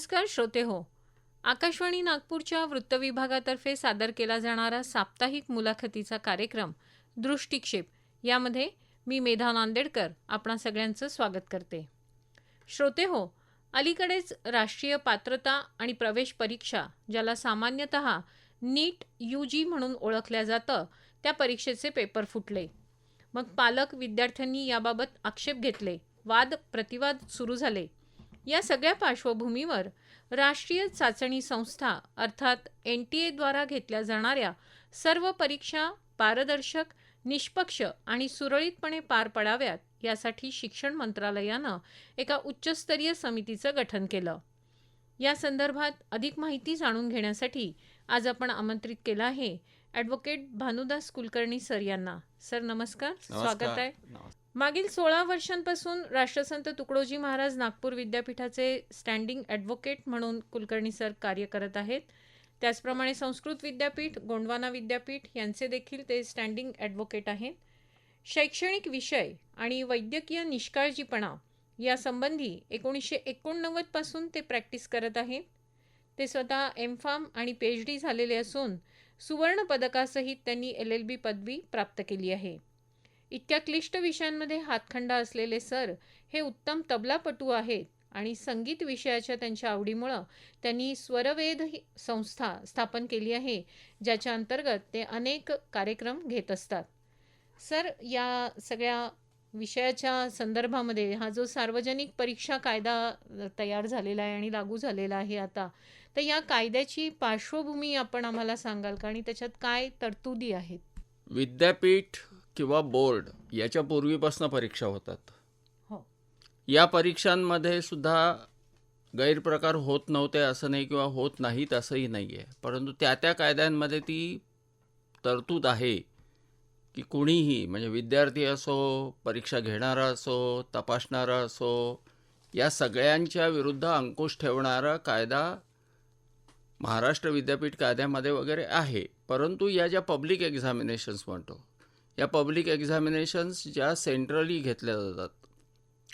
नमस्कार श्रोते हो. आकाशवाणी नागपूरच्या वृत्तविभागातर्फे सादर केला जाणारा साप्ताहिक मुलाखतीचा कार्यक्रम दृष्टिक्षेप यामध्ये मी मेधा नांदेडकर आपणा सगळ्यांचं स्वागत करते. श्रोते हो अलीकडेच राष्ट्रीय पात्रता आणि प्रवेश परीक्षा ज्याला सामान्यतः नीट यू जी म्हणून ओळखल्या जातं त्या परीक्षेचे पेपर फुटले. मग पालक विद्यार्थ्यांनी याबाबत आक्षेप घेतले. वाद प्रतिवाद सुरू झाले. या सगळ्या पार्श्वभूमीवर राष्ट्रीय चाचणी संस्था अर्थात एन टी एद्वारा घेतल्या जाणाऱ्या सर्व परीक्षा पारदर्शक निष्पक्ष आणि सुरळीतपणे पार पडाव्यात यासाठी शिक्षण मंत्रालयानं एका उच्चस्तरीय समितीचं गठन केलं. या संदर्भात अधिक माहिती जाणून घेण्यासाठी आज आपण आमंत्रित केलं आहे ॲडव्होकेट भानुदास कुलकर्णी सर यांना. सर नमस्कार. स्वागत आहे. मागील सोळा वर्षांपासून राष्ट्रसंत तुकडोजी महाराज नागपूर विद्यापीठाचे स्टँडिंग ॲडव्होकेट म्हणून कुलकर्णी सर कार्य करत आहेत. त्याचप्रमाणे संस्कृत विद्यापीठ गोंडवाना विद्यापीठ यांचे देखील ते स्टँडिंग ॲडव्होकेट आहेत. शैक्षणिक विषय आणि वैद्यकीय निष्काळजीपणा यासंबंधी एकोणीसशे एकोणनव्वदपासून ते प्रॅक्टिस करत आहेत. ते स्वतः एम फार्म आणि पी एच डी झालेले असून सुवर्ण पदकासहित त्यांनी एल एल बी पदवी प्राप्त केली आहे. इतक्या क्लिष्ट विषयांमध्ये हातखंडा असलेले सर हे उत्तम तबलापटू आहेत आणि संगीत विषयाच्या त्यांच्या आवडीमुळं त्यांनी स्वरवेध ही संस्था स्थापन केली आहे ज्याच्या अंतर्गत ते अनेक कार्यक्रम घेत असतात. सर या सगळ्या विषयाच्या संदर्भामध्ये हा जो सार्वजनिक परीक्षा कायदा तयार झालेला आहे आणि लागू झालेला आहे आता तर या कायद्याची पार्श्वभूमी आपण आम्हाला सांगाल का आणि त्याच्यात काय तरतुदी आहेत? विद्यापीठ किंवा बोर्ड याच्या पूर्वीपासून परीक्षा होतात. हो. या परीक्षांमध्ये सुद्धा गैरप्रकार होत नव्हते असं नाही किंवा होत नाहीत असंही नाही आहे परंतु त्या त्या कायद्यांमध्ये ती तरतूद आहे की कुणीही म्हणजे विद्यार्थी असो परीक्षा घेणारा असो तपासणारा असो या सगळ्यांच्या विरुद्ध अंकुश ठेवणारा कायदा महाराष्ट्र विद्यापीठ कायद्यामध्ये वगैरे आहे. परंतु या ज्या पब्लिक एक्झामिनेशन्स म्हणतो या पब्लिक एक्झामिनेशन्स ज्या सेंट्रली घेतल्या जातात.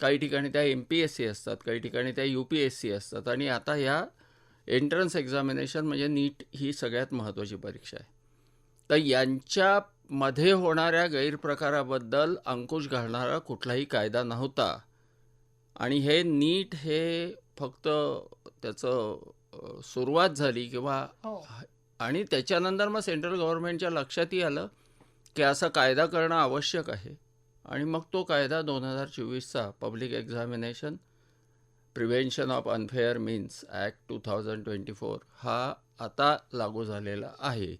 काही ठिकाणी त्या एम पी एस सी असतात काही ठिकाणी त्या यू पी एस सी असतात आणि आता ह्या एंट्रन्स एक्झामिनेशन म्हणजे नीट ही सगळ्यात महत्त्वाची परीक्षा आहे. तर यांच्यामध्ये होणाऱ्या गैरप्रकाराबद्दल अंकुश घालणारा कुठलाही कायदा नव्हता. आणि हे नीट हे फक्त त्याचं सुरुवात झाली किंवा हो. आणि त्याच्यानंतर मग सेंट्रल गव्हर्नमेंटच्या लक्षातही आलं की असा कायदा करणं आवश्यक आहे. आणि मग तो कायदा दोन हजार चोवीसचा public examination prevention of unfair means act two thousand twenty four हा आता लागू झालेला आहे.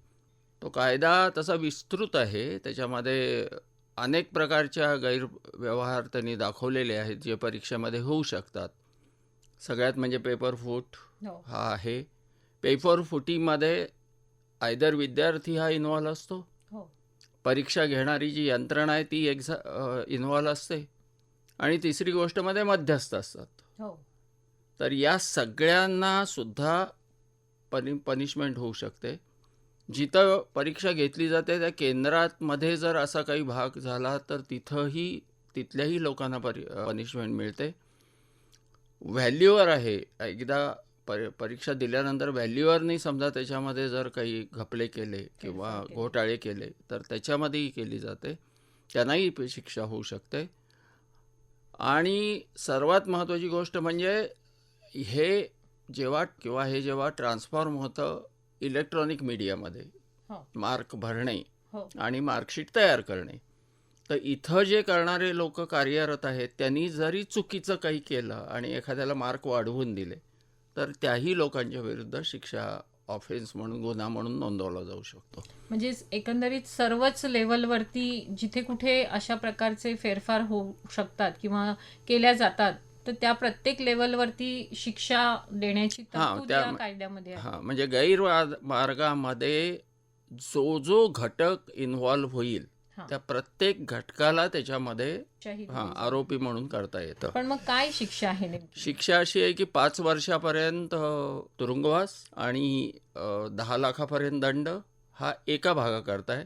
तो कायदा तसा विस्तृत आहे. त्याच्यामध्ये अनेक प्रकारच्या गैरव्यवहार त्यांनी दाखवलेले आहेत जे परीक्षेमध्ये होऊ शकतात. सगळ्यात म्हणजे पेपर फूट हो. हा आहे. पेपर फुटीमध्ये आयदर विद्यार्थी हा इन्व्हॉल्व असतो परीक्षा घेणारी जी यंत्रणा आहे ती एक्झा इन्व्हॉल्व असते. आणि तिसरी गोष्टमध्ये मध्यस्थ असतात. हो. तर या सगळ्यांना सुद्धा पनि पनिशमेंट होऊ शकते. जिथं परीक्षा घेतली जाते त्या केंद्रात मध्ये जर असा काही भाग झाला तर तिथंही तिथल्याही लोकांना परि पनिशमेंट मिळते. व्हॅल्यूवर आहे. एकदा पर परीक्षा दिल्यानंतर व्हॅल्यूवरनी समजा त्याच्यामध्ये जर काही घपले केले किंवा. घोटाळे केले तर त्याच्यामध्येही केली जाते. त्यांनाही शिक्षा होऊ शकते. आणि सर्वात महत्त्वाची गोष्ट म्हणजे हे जेव्हा किंवा हे जेव्हा ट्रान्सफॉर्म होतं इलेक्ट्रॉनिक मीडियामध्ये मार्क भरणे हो. आणि मार्कशीट तयार करणे तर इथं जे करणारे लोक कार्यरत आहेत त्यांनी जरी चुकीचं काही केलं आणि एखाद्याला मार्क वाढवून दिले तर त्याही लोकांच्या विरुद्ध शिक्षा ऑफेन्स म्हणून गुन्हा म्हणून नोंदवला जाऊ शकतो म्हणजे एकंदरीत सर्वच लेवलवरती जिथे कुठे अशा प्रकारचे फेरफार होऊ शकतात किंवा केल्या जातात तर त्या प्रत्येक लेवलवरती शिक्षा देण्याची कायद्यामध्ये हां म्हणजे गैरमार्गामध्ये जो जो घटक इन्व्हॉल्व होईल. त्या प्रत्येक घटकाला त्याच्यामध्ये हां. आरोपी म्हणून करता येतं. पण मग काय शिक्षा आहे शिक्षा अशी आहे की पाच वर्षापर्यंत तुरुंगवास आणि दहा लाखापर्यंत दंड हा एका भागाकरता आहे.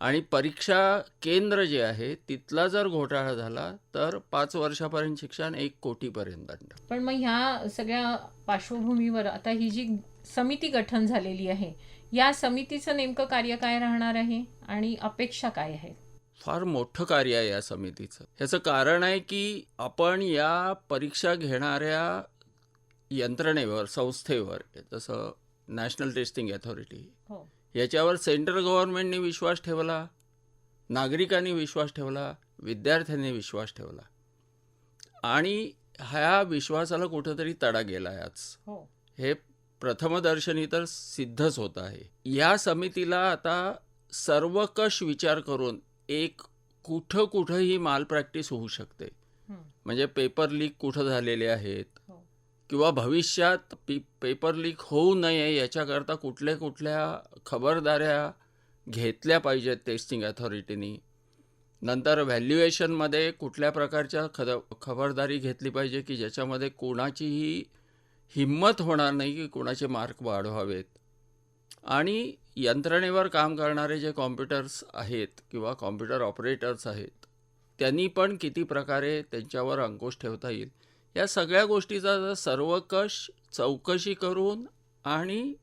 आणि परीक्षा केंद्र जे आहे तिथला जर घोटाळा झाला तर पाच वर्षापर्यंत शिक्षण एक कोटीपर्यंत दंड. पण मग ह्या सगळ्या पार्श्वभूमीवर आता ही जी समिती गठन झालेली आहे या समितीचं नेमकं कार्य काय राहणार आहे आणि अपेक्षा काय आहे? फार मोठं कार्य आहे या समितीचं. ह्याचं कारण आहे की आपण या परीक्षा घेणाऱ्या यंत्रणेवर संस्थेवर जसं नॅशनल टेस्टिंग अथॉरिटी हो. याच्यावर सेंट्रल गव्हर्नमेंटने विश्वास ठेवला नागरिकांनी विश्वास ठेवला विद्यार्थ्यांनी विश्वास ठेवला. आणि ह्या विश्वासाला कुठंतरी तडा गेला आहे आज. हो. हे प्रथमदर्शनी तर सिद्धच होत आहे या समितीला आता सर्वकष विचार करून एक कुठं कुठंही माल प्रॅक्टिस होऊ शकते हं. म्हणजे पेपर लीक कुठं झालेले आहेत हो. किंवा भविष्यात पी पेपर लीक होऊ नये याच्याकरता कुठल्या कुठल्या खबरदाऱ्या घेतल्या पाहिजेत टेस्टिंग अथॉरिटीनी नंतर व्हॅल्युएशनमध्ये कुठल्या प्रकारच्या खद खबरदारी घेतली पाहिजे की ज्याच्यामध्ये कोणाचीही हिंमत होणार नाही की कोणाचे मार्क वाढवावेत. आणि यंत्रणेवर काम करणारे जे कॉम्प्युटर्स आहेत किंवा कॉम्प्युटर ऑपरेटर्स आहेत त्यांनी पण किती प्रकारे त्यांच्यावर अंकुश ठेवता येईल. या सगळ्या गोष्टीचा सर्वकष चौकशी करून आणि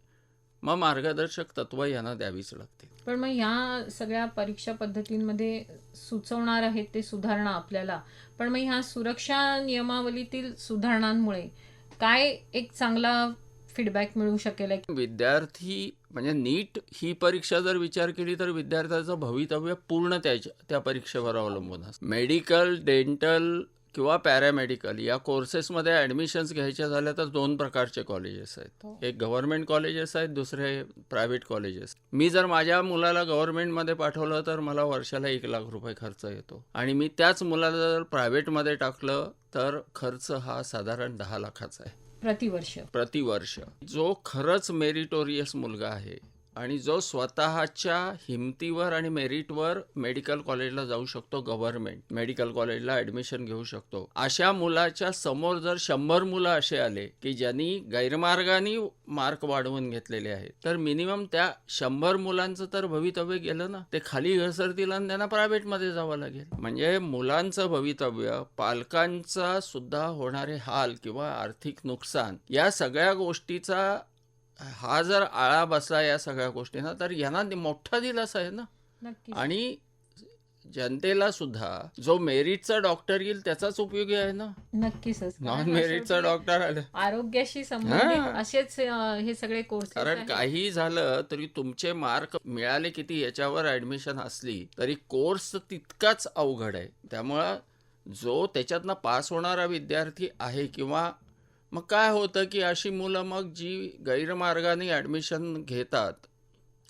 मग मार्गदर्शक तत्त्व यांना द्यावीच लागतील. पण मग ह्या सगळ्या परीक्षा पद्धतींमध्ये सुचवणार आहेत ते सुधारणा आपल्याला. पण मग ह्या सुरक्षा नियमावलीतील सुधारणांमुळे काय एक चांगला फीडबॅक मिळू शकेल? एक विद्यार्थी म्हणजे नीट ही परीक्षा जर विचार केली तर विद्यार्थ्याचं भवितव्य पूर्ण त्याच्या त्या परीक्षेवर अवलंबून असतं. मेडिकल डेंटल किंवा पॅरामेडिकल या कोर्सेसमध्ये ॲडमिशन्स घ्यायच्या झाल्या तर दोन प्रकारचे कॉलेजेस आहेत. हो. एक गव्हर्नमेंट कॉलेजेस आहेत दुसरे प्रायव्हेट कॉलेजेस मी जर माझ्या मुलाला गव्हर्नमेंटमध्ये पाठवलं तर मला वर्षाला एक लाख रुपये खर्च येतो. आणि मी त्याच मुलाला जर प्रायव्हेटमध्ये टाकलं तर खर्च हा साधारण दहा लाखाचा आहे. प्रतिवर्ष. प्रतिवर्ष. जो खरंच मेरिटोरियस मुलगा आहे आणि जो स्वतःच्या हिमतीवर आणि मेरिटवर मेडिकल कॉलेजला जाऊ शकतो गव्हर्नमेंट मेडिकल कॉलेजला ॲडमिशन घेऊ शकतो. अशा मुलाच्या समोर जर शंभर मुलं असे आले की ज्यांनी गैरमार्गाने मार्क वाढवून घेतलेले आहेत तर मिनिमम त्या शंभर मुलांचं तर भवितव्य गेलं ना. ते खाली घसरतील आणि त्यांना प्रायव्हेटमध्ये जावं लागेल. म्हणजे मुलांचं भवितव्य पालकांचा सुद्धा होणारे हाल किंवा आर्थिक नुकसान या सगळ्या गोष्टीचा हा जर आळा बसला या सगळ्या गोष्टींना तर यांना मोठा दिलासा आहे ना. आणि जनतेला सुद्धा जो मेरिटचा डॉक्टर येईल त्याचाच उपयोगी आहे ना. नक्कीच. नॉन मेरिटचा डॉक्टर आलं. आरोग्याशी संबंधित. असेच हे सगळे कोर्स कारण काही झालं तरी तुमचे मार्क मिळाले किती याच्यावर ऍडमिशन असली तरी कोर्स तितकाच अवघड आहे. त्यामुळं जो त्याच्यातनं पास होणारा विद्यार्थी आहे किंवा मग काय होतं की अशी मुलं मग जी गैरमार्गाने ॲडमिशन घेतात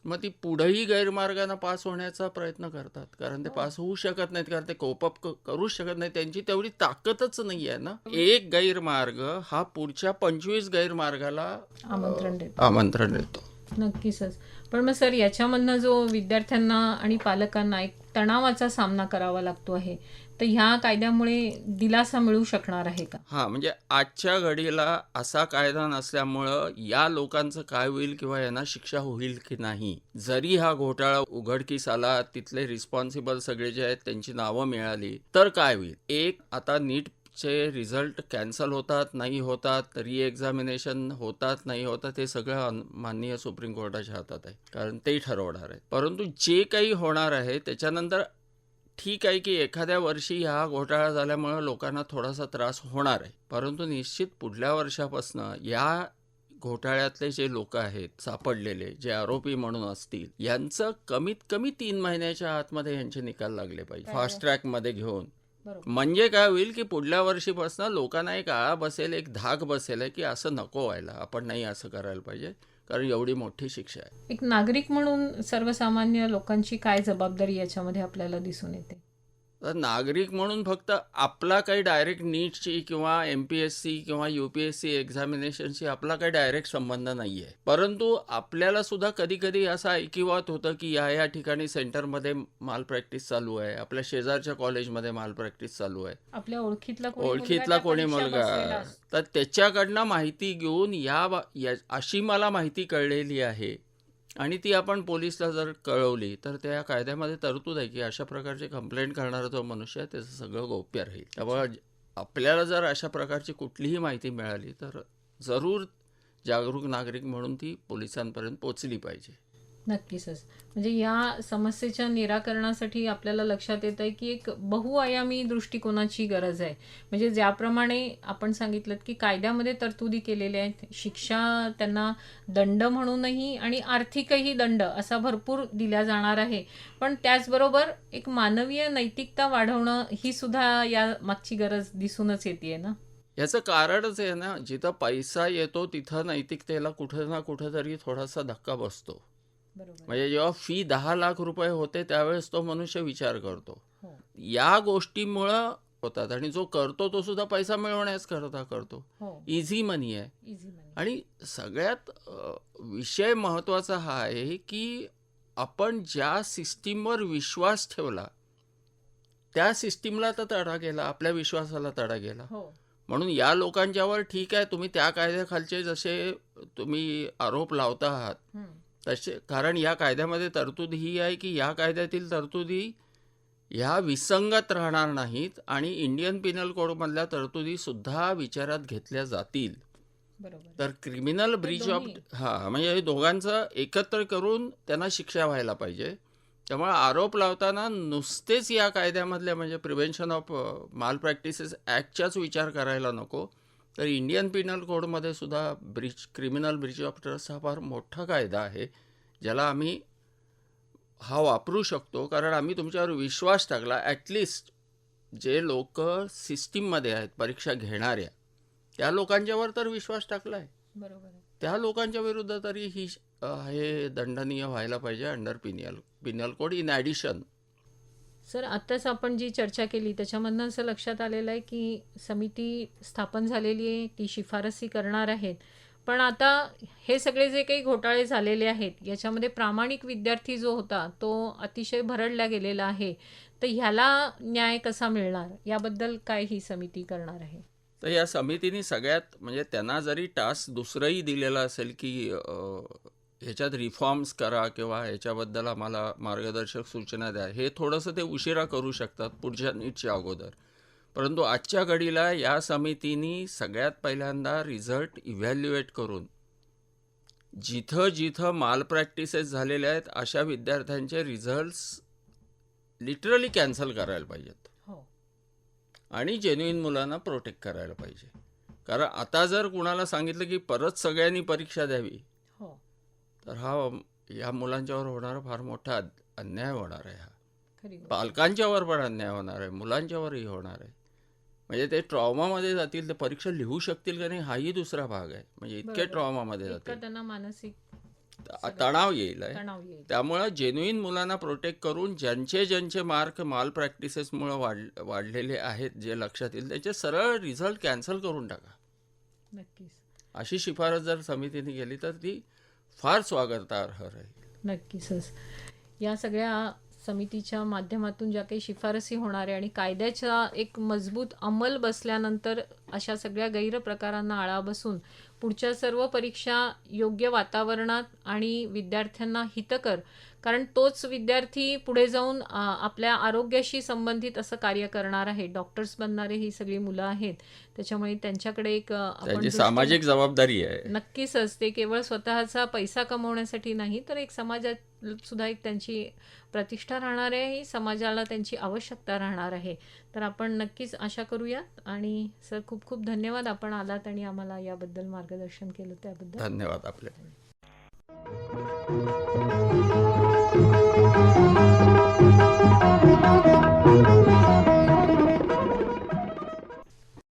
मग ती पुढेही गैरमार्गाने पास होण्याचा प्रयत्न करतात. कारण ते हो. पास होऊ शकत नाहीत कारण ते कोपअप करूच शकत नाही त्यांची तेवढी ताकदच नाही आहे ना. एक गैरमार्ग हा पुढच्या पंचवीस गैरमार्गाला आमंत्रण देतो. आमंत्रण देतो. नक्कीच. पण मग सर याच्यामधनं जो विद्यार्थ्यांना आणि पालकांना एक तणावाचा सामना करावा लागतो आहे तर ह्या कायद्यामुळे दिलासा मिळू शकणार आहे का? हा म्हणजे आजच्या घडीला असा कायदा नसल्यामुळं या लोकांचं काय होईल किंवा यांना शिक्षा होईल की नाही जरी हा घोटाळा उघडकीस आला तिथले रिस्पॉन्सिबल सगळे जे आहेत त्यांची नावं मिळाली तर काय होईल? एक आता नीट चे रिझल्ट कॅन्सल होतात नाही होतात री एक्झामिनेशन होतात नाही होतात हे सगळं माननीय सुप्रीम कोर्टाच्या हातात आहे. कारण ते ठरवणार आहे. परंतु जे काही होणार आहे त्याच्यानंतर ठीक आहे की एखाद्या वर्षी हा घोटाळा झाल्यामुळं लोकांना थोडासा त्रास होणार आहे. परंतु निश्चित पुढल्या वर्षापासनं या घोटाळ्यातले जे लोक आहेत सापडलेले जे आरोपी म्हणून असतील यांचं कमीत कमी तीन महिन्याच्या आतमध्ये यांचे निकाल लागले पाहिजे. फास्ट ट्रॅकमध्ये घेऊन. म्हणजे काय होईल की पुढल्या वर्षीपासून लोकांना एक आळा बसेल एक धाक बसेल आहे की असं नको व्हायला आपण नाही असं करायला पाहिजे कारण एवढी मोठी शिक्षा आहे. एक नागरिक म्हणून सर्वसामान्य लोकांची काय जबाबदारी याच्यामध्ये आपल्याला दिसून येते? तर नागरिक म्हणून फक्त आपला काही डायरेक्ट नीटची किंवा एम पी एस सी किंवा यू पी एस सी एक्झामिनेशनशी आपला काही डायरेक्ट संबंध नाही आहे परंतु आपल्याला सुद्धा कधी कधी असं ऐकिवात होतं की या या ठिकाणी सेंटरमध्ये माल प्रॅक्टिस चालू आहे. आपल्या शेजारच्या कॉलेजमध्ये माल प्रॅक्टिस चालू आहे. आपल्या ओळखीतला ओळखीतला कोणी मुलगा. तर त्याच्याकडनं माहिती घेऊन या- अशी मला माहिती कळलेली आहे. आणि ती आपण पोलिसला जर कळवली तर त्या कायद्यामध्ये तरतूद आहे की अशा प्रकारची कंप्लेंट करणारा जो मनुष्य आहे त्याचं सगळं गोप्य राहील. त्यामुळे आपल्याला जर अशा प्रकारची कुठलीही माहिती मिळाली तर जरूर जागरूक नागरिक म्हणून ती पोलिसांपर्यंत पोचली पाहिजे. नक्कीच म्हणजे या समस्येच्या निराकरणासाठी आपल्याला लक्षात येत आहे की एक बहुआयामी दृष्टिकोनाची गरज आहे. म्हणजे ज्याप्रमाणे आपण सांगितलं की कायद्यामध्ये तरतुदी केलेल्या आहेत शिक्षा त्यांना दंड म्हणूनही आणि आर्थिकही दंड असा भरपूर दिला जाणार आहे. पण त्याचबरोबर एक मानवीय नैतिकता वाढवणं ही सुद्धा या मागची गरज दिसूनच येते ना? याचं कारणच आहे ना जिथं पैसा येतो तिथं नैतिकतेला कुठं ना कुठं तरी थोडासा धक्का बसतो. म्हणजे जेव्हा फी दहा लाख रुपये होते त्यावेळेस तो मनुष्य विचार करतो. हो. या गोष्टीमुळं होतात आणि जो करतो तो सुद्धा पैसा मिळवण्यास करता करतो. हो. इझी मनी आहे. आणि सगळ्यात विषय महत्त्वाचा हा आहे की आपण ज्या सिस्टीमवर विश्वास ठेवला त्या सिस्टीमला तर तडा गेला आपल्या विश्वासाला तडा गेला. हो. म्हणून या लोकांच्यावर ठीक आहे तुम्ही त्या कायद्याखालचे जसे तुम्ही आरोप लावता आहात. तसे कारण या कायद्यामध्ये तरतूद ही आहे की या कायद्यातील तरतुदी ह्या विसंगत राहणार नाहीत आणि इंडियन पिनल कोडमधल्या तरतुदी सुद्धा विचारात घेतल्या जातील. बरोबर. तर क्रिमिनल ब्रीच ऑफ. हां म्हणजे हे दोघांचं एकत्र करून त्यांना शिक्षा व्हायला पाहिजे. त्यामुळे आरोप लावताना नुसतेच या कायद्यामधल्या म्हणजे प्रिव्हेन्शन ऑफ माल प्रॅक्टिसेस ॲक्टचाच विचार करायला नको. तर इंडियन पिनल कोडमध्ये सुद्धा breach criminal breach of trust हा फार मोठा कायदा आहे ज्याला आम्ही हा वापरू शकतो कारण आम्ही तुमच्यावर विश्वास टाकला. ॲटलिस्ट जे लोक सिस्टीममध्ये आहेत परीक्षा घेणाऱ्या त्या लोकांच्यावर तर विश्वास टाकला आहे. बरोबर त्या लोकांच्या विरुद्ध तरी ही हे दंडनीय व्हायला पाहिजे under pineal penal code in addition. Sir आत्ताच आपण जी चर्चा केली त्याच्यामधनं असं लक्षात आलेलं आहे की समिती स्थापन झालेली आहे ती शिफारसी करणार आहेत. पण आता हे सगळे जे काही घोटाळे झालेले आहेत याच्यामध्ये प्रामाणिक विद्यार्थी जो होता तो अतिशय भरडला गेलेला आहे. तर ह्याला न्याय कसा मिळणार? याबद्दल काय ही समिती करणार आहे? तर या समितीने सगळ्यात म्हणजे त्यांना जरी टास्क दुसरंही दिलेलं असेल की ह्याच्यात रिफॉर्म्स करा किंवा ह्याच्याबद्दल आम्हाला मार्गदर्शक सूचना द्या हे थोडंसं ते उशिरा करू शकतात पुढच्या नीटच्या अगोदर. परंतु आजच्या घडीला या समितीनी सगळ्यात पहिल्यांदा रिझल्ट इव्हॅल्युएट करून जिथं जिथं माल प्रॅक्टिसेस झालेल्या आहेत अशा विद्यार्थ्यांचे रिझल्ट्स लिटरली कॅन्सल करायला पाहिजेत. हो. आणि जेन्युइन मुलांना प्रोटेक्ट करायला पाहिजे. कारण आता जर कुणाला सांगितलं की परत सगळ्यांनी परीक्षा द्यावी तर हा या मुलांच्यावर होणारा फार मोठा अन्याय होणार आहे हा. पालकांच्यावर पण अन्याय होणार आहे मुलांच्यावरही होणार आहे. म्हणजे ते ट्रॉमामध्ये जातील ते परीक्षा लिहू शकतील का नाही हाही दुसरा भाग आहे. म्हणजे इतके. ट्रॉमामध्ये जातील. त्यांना मानसिक तणाव येईल त्यामुळं जेन्युइन मुलांना प्रोटेक्ट करून ज्यांचे ज्यांचे मार्क माल प्रॅक्टिसेसमुळं वाढ वाढलेले आहेत जे लक्षात येईल त्याचे सरळ रिझल्ट कॅन्सल करून टाका. नक्कीच. अशी शिफारस जर समितीने केली तर ती फार स्वागतार्ह राहील. नक्कीच. या सगळ्या समितीच्या माध्यमातून ज्या काही शिफारसी होणार आहे आणि कायद्याचा एक मजबूत अंमल बसल्यानंतर अशा सगळ्या गैरप्रकारांना आळा बसून पुढच्या सर्व परीक्षा योग्य वातावरणात आणि विद्यार्थ्यांना हितकर कारण तोच विद्यार्थी पुढे जाऊन आपल्या आरोग्याशी संबंधित असं कार्य करणार आहे. डॉक्टर्स बनणारे ही सगळी मुलं आहेत. त्याच्यामुळे त्यांच्याकडे एक आपण सामाजिक जबाबदारी आहे. नक्कीच असते. केवळ स्वतःचा पैसा कमवण्यासाठी नाही तर एक समाजात सुद्धा एक त्यांची प्रतिष्ठा राहणार आहे ही समाजाला त्यांची आवश्यकता राहणार आहे. तर आपण नक्कीच आशा करूयात आणि सर खूप खूप धन्यवाद आपण आलात आणि आम्हाला याबद्दल मार्गदर्शन केलं त्याबद्दल. धन्यवाद आपले.